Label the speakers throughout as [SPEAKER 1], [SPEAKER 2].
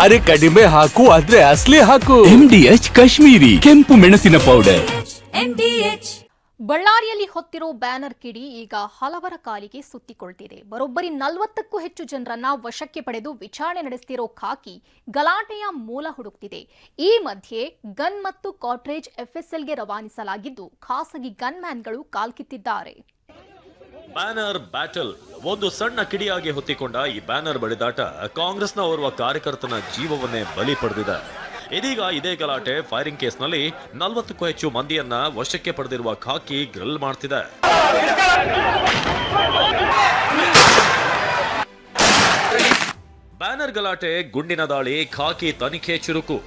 [SPEAKER 1] ಅರೆ ಕಡಿಮೆ ಹಾಕು ಆದ್ರೆ ಅಸ್ಲಿ ಹಾಕು.
[SPEAKER 2] ಎಂಡಿಎಚ್ ಕಾಶ್ಮೀರಿ ಕೆಂಪು ಮೆಣಸಿನ ಪೌಡರ್
[SPEAKER 3] MDH
[SPEAKER 4] ಬಳ್ಳಾರಿಯಲ್ಲಿ ಹೊತ್ತಿರೋ ಬ್ಯಾನರ್ ಕಿಡಿ ಈಗ ಹಲವರ ಕಾಲಿಗೆ ಸುತ್ತಿಕೊಳ್ತಿದೆ. ಬರೋಬ್ಬರಿ ನಲವತ್ತಕ್ಕೂ ಹೆಚ್ಚು ಜನರನ್ನ ವಶಕ್ಕೆ ಪಡೆದು ವಿಚಾರಣೆ ನಡೆಸ್ತಿರೋ ಖಾಕಿ ಗಲಾಟೆಯ ಮೂಲ ಹುಡುಕ್ತಿದೆ. ಈ ಮಧ್ಯೆ ಗನ್ ಮತ್ತು ಕಾಟ್ರೇಜ್ ಎಫ್ಎಸ್ಎಲ್ಗೆ ರವಾನಿಸಲಾಗಿದ್ದು ಖಾಸಗಿ ಗನ್ ಮ್ಯಾನ್ಗಳು ಕಾಲ್ಕಿತ್ತಿದ್ದಾರೆ.
[SPEAKER 5] Banner battle. ಒಂದು ಸಣ್ಣ ಕಿಡಿಯಾಗಿ ಹೊತ್ತಿಕೊಂಡ ಈ ಬ್ಯಾನರ್ ಬಡಿದಾಟ ಕಾಂಗ್ರೆಸ್ನ ಓರ್ವ ಕಾರ್ಯಕರ್ತನ ಜೀವವನ್ನೇ ಬಲಿ ಪಡೆದಿದೆ. ಇದೀಗ ಇದೇ ಗಲಾಟೆ ಫೈರಿಂಗ್ ಕೇಸ್ನಲ್ಲಿ ನಲವತ್ತಕ್ಕೂ ಹೆಚ್ಚು ಮಂದಿಯನ್ನ ವಶಕ್ಕೆ ಪಡೆದಿರುವ ಖಾಕಿ ಗ್ರಿಲ್ ಮಾಡ್ತಿದೆ. ಬ್ಯಾನರ್ ಗಲಾಟೆ ಗುಂಡಿನ ದಾಳಿ, ಖಾಕಿ ತನಿಖೆ ಚುರುಕು.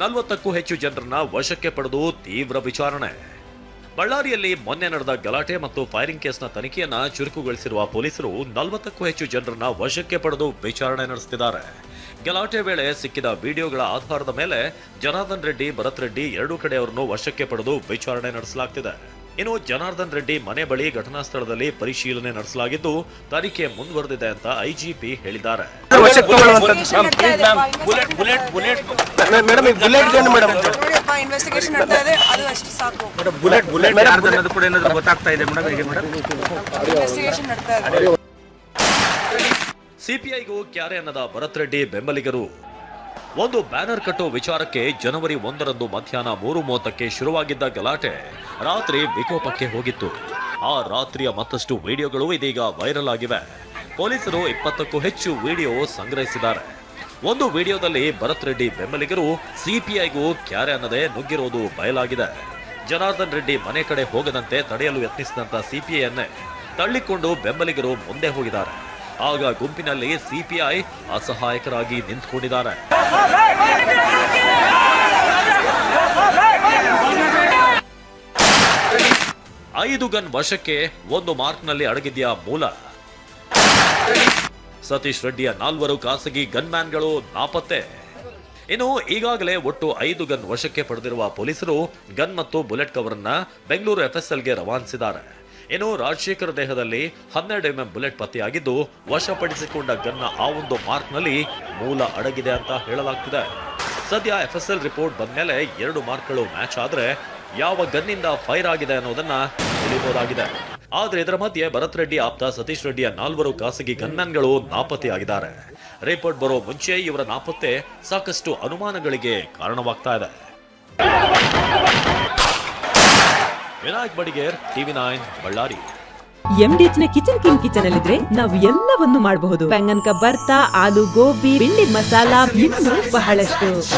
[SPEAKER 5] ನಲವತ್ತಕ್ಕೂ ಹೆಚ್ಚು ಜನರನ್ನ ವಶಕ್ಕೆ ಪಡೆದು ತೀವ್ರ ವಿಚಾರಣೆ. ಬಳ್ಳಾರಿಯಲ್ಲಿ ಮೊನ್ನೆ ನಡೆದ ಗಲಾಟೆ ಮತ್ತು ಫೈರಿಂಗ್ ಕೇಸ್ನ ತನಿಖೆಯನ್ನ ಚುರುಕುಗೊಳಿಸಿರುವ ಪೊಲೀಸರು ನಲವತ್ತಕ್ಕೂ ಹೆಚ್ಚು ಜನರನ್ನ ವಶಕ್ಕೆ ಪಡೆದು ವಿಚಾರಣೆ ನಡೆಸುತ್ತಿದ್ದಾರೆ ಗಲಾಟೆ ವೇಳೆ ಸಿಕ್ಕಿದ ವಿಡಿಯೋಗಳ ಆಧಾರದ ಮೇಲೆ ಜನಾರ್ದನ್ ರೆಡ್ಡಿ ಭರತ್ ರೆಡ್ಡಿ ಎರಡೂ ಕಡೆಯವರನ್ನು ವಶಕ್ಕೆ ಪಡೆದು ವಿಚಾರಣೆ ನಡೆಸಲಾಗ್ತಿದೆ. ಇನ್ನು ಜನಾರ್ದನ್ ರೆಡ್ಡಿ ಮನೆ ಬಳಿ ಘಟನಾ ಸ್ಥಳದಲ್ಲಿ ಪರಿಶೀಲನೆ ನಡೆಸಲಾಗಿದ್ದು ತನಿಖೆ ಮುಂದುವರೆದಿದೆ ಅಂತ ಐಜಿಪಿ ಹೇಳಿದ್ದಾರೆ.
[SPEAKER 6] ಇನ್ವೆಸ್ಟಿಗೇಷನ್ ನಡ್ತಾ ಇದೆ. ಅದು ಅಷ್ಟು ಸಾಕು.
[SPEAKER 7] ಬುಲೆಟ್ ಬುಲೆಟ್ ಯಾರ್ದು ಅನ್ನೋದು ಕೂಡ ಏನಾದರೂ ಗೊತ್ತಾಗ್ತಾ ಇದೆ ಮೇಡಮ್ ಹೇಗೆ ಮೇಡಮ್
[SPEAKER 6] ಇನ್ವೆಸ್ಟಿಗೇಷನ್ ನಡ್ತಾ ಇದೆ.
[SPEAKER 5] ಸಿಪಿಐಗೂ ಕ್ಯಾರೆ ಅನ್ನದ ಭರತ್ ರೆಡ್ಡಿ ಬೆಂಬಲಿಗರು. ಒಂದು ಬ್ಯಾನರ್ ಕಟ್ಟೋ ವಿಚಾರಕ್ಕೆ ಜನವರಿ ಒಂದರಂದು ಮಧ್ಯಾಹ್ನ ಮೂರು ಮೂವತ್ತಕ್ಕೆ ಶುರುವಾಗಿದ್ದ ಗಲಾಟೆ ರಾತ್ರಿ ವಿಕೋಪಕ್ಕೆ ಹೋಗಿತ್ತು. ಆ ರಾತ್ರಿಯ ಮತ್ತಷ್ಟು ವಿಡಿಯೋಗಳು ಇದೀಗ ವೈರಲ್ ಆಗಿವೆ. ಪೊಲೀಸರು ಇಪ್ಪತ್ತಕ್ಕೂ ಹೆಚ್ಚು ವಿಡಿಯೋ ಸಂಗ್ರಹಿಸಿದ್ದಾರೆ. ಒಂದು ವಿಡಿಯೋದಲ್ಲಿ ಭರತ್ ರೆಡ್ಡಿ ಬೆಂಬಲಿಗರು ಸಿಪಿಐಗೂ ಕ್ಯಾರೆ ಅನ್ನದೇ ನುಗ್ಗಿರೋದು ಬಯಲಾಗಿದೆ. ಜನಾರ್ದನ್ ರೆಡ್ಡಿ ಮನೆ ಕಡೆ ಹೋಗದಂತೆ ತಡೆಯಲು ಯತ್ನಿಸಿದಂತ ಸಿಪಿಐಯನ್ನೇ ತಳ್ಳಿಕೊಂಡು ಬೆಂಬಲಿಗರು ಮುಂದೆ ಹೋಗಿದ್ದಾರೆ. ಆಗ ಗುಂಪಿನಲ್ಲಿ ಸಿಪಿಐ ಅಸಹಾಯಕರಾಗಿ ನಿಂತುಕೊಂಡಿದ್ದಾರೆ. ಐದು ಗನ್ ವಶಕ್ಕೆ ಒಂದು ಮಾರ್ಕ್ನಲ್ಲಿ ಅಡಗಿದ್ಯಾ ಮೂಲ? ಸತೀಶ್ ರೆಡ್ಡಿಯ ನಾಲ್ವರು ಖಾಸಗಿ ಗನ್ಮ್ಯಾನ್ಗಳು ನಾಪತ್ತೆ. ಇನ್ನು ಈಗಾಗಲೇ ಒಟ್ಟು ಐದು ಗನ್ ವಶಕ್ಕೆ ಪಡೆದಿರುವ ಪೊಲೀಸರು ಗನ್ ಮತ್ತು ಬುಲೆಟ್ ಕವರನ್ನ ಬೆಂಗಳೂರು ಎಫ್ಎಸ್ಎಲ್ಗೆ ರವಾನಿಸಿದ್ದಾರೆ. ಇನ್ನು ರಾಜಶೇಖರ್ ದೇಹದಲ್ಲಿ ಹನ್ನೆರಡು ಎಂಎಂ ಬುಲೆಟ್ ಪತ್ತೆಯಾಗಿದ್ದು, ವಶಪಡಿಸಿಕೊಂಡ ಗನ್ನ ಆ ಒಂದು ಮಾರ್ಕ್ನಲ್ಲಿ ಮೂಲ ಅಡಗಿದೆ ಅಂತ ಹೇಳಲಾಗ್ತಿದೆ. ಸದ್ಯ ಎಫ್ಎಸ್ಎಲ್ ರಿಪೋರ್ಟ್ ಬಂದ್ಮೇಲೆ ಎರಡು ಮಾರ್ಕ್ಗಳು ಮ್ಯಾಚ್ ಆದರೆ ಯಾವ ಗನ್ನಿಂದ ಫೈರ್ ಆಗಿದೆ ಅನ್ನೋದನ್ನ ತಿಳಿಬಹುದಾಗಿದೆ ಆದ್ರೆ ಇದರ ಮಧ್ಯೆ ಭರತ್ ರೆಡ್ಡಿ ಆಪ್ತ ಸತೀಶ್ ರೆಡ್ಡಿಯ ನಾಲ್ವರು ಖಾಸಗಿ ಗನ್ಮನ್ಗಳು ನಾಪತ್ತೆಯಾಗಿದ್ದಾರೆ. ರಿಪೋರ್ಟ್ ಬರೋ ಮುಂಚೆ ಇವರ ನಾಪತ್ತೆ ಸಾಕಷ್ಟು ಅನುಮಾನಗಳಿಗೆ ಕಾರಣವಾಗ್ತಾ ಇದೆ. Vinayak Badiger TV nine Ballari.
[SPEAKER 8] ಎಂಡಿಎಚ್ನ ನ ಕಿಚನ್ ಕಿಂಗ್ ಕಿಚನ್ ಅಲ್ಲಿದ್ರೆ ನಾವು ಎಲ್ಲವನ್ನು ಮಾಡಬಹುದು. ಬೆಂಗನ್ ಭರ್ತ ಆಲೂ ಗೋಬಿ ಬಿಂಡಿ ಮಸಾಲಾ ಬಹಳಷ್ಟು.